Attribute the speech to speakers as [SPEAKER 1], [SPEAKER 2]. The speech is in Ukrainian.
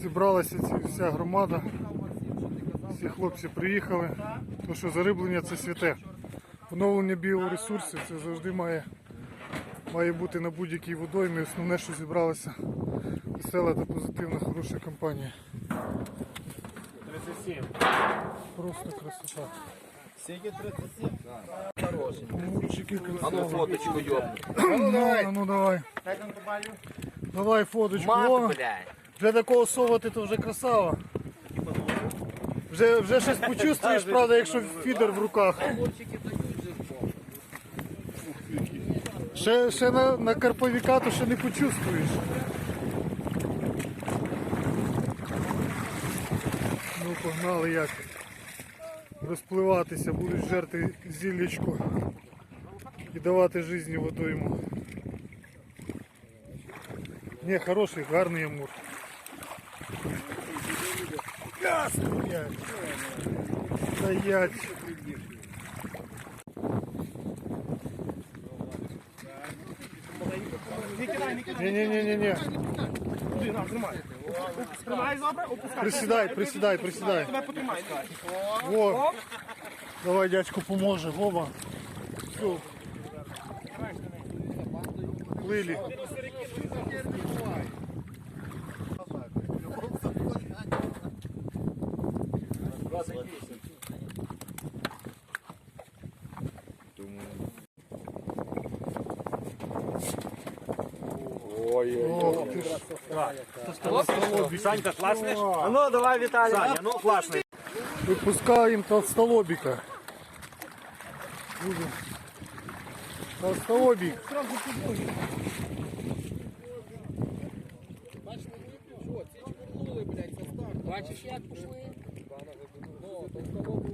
[SPEAKER 1] Зібралася вся громада. Всі хлопці приїхали. Тому що зариблення це святе. Поновлення біоресурсів це завжди має, має бути на будь-якій водоймі. Основне, що зібралася весела та позитивна, хороша компанія.
[SPEAKER 2] 37.
[SPEAKER 1] Просто красота.
[SPEAKER 2] Скільки 37? Хороший. А ну фоточку йобну.
[SPEAKER 1] Ну, давай. Ну, давай. Давай фоточку.
[SPEAKER 2] Мат, блядь.
[SPEAKER 1] Вже такого совати, то вже красава. Вже, вже щось почувствуєш, правда, якщо фідер в руках. Ще, ще на, на карповіка то ще не почувствуєш. Ну, погнали як. Розпливатися, будуть жерти зіллячку і давати житті водойму. Не, хороший, гарний амур. Да, стоять. Стоять. Не-не-не-не-не.
[SPEAKER 3] Тримай добре, опускай.
[SPEAKER 1] Присідай, присідай, присідай.
[SPEAKER 3] Тебе потримай.
[SPEAKER 1] Во. Давай дядьку поможе. Вова. Все. Плили.
[SPEAKER 2] Санька, класнеш? А ну, давай, Віталій. Саня, ну, класний.
[SPEAKER 1] Выпускаем толстолобика. Будем. Толстолобик.
[SPEAKER 4] Бачиш, як пішли? nikogo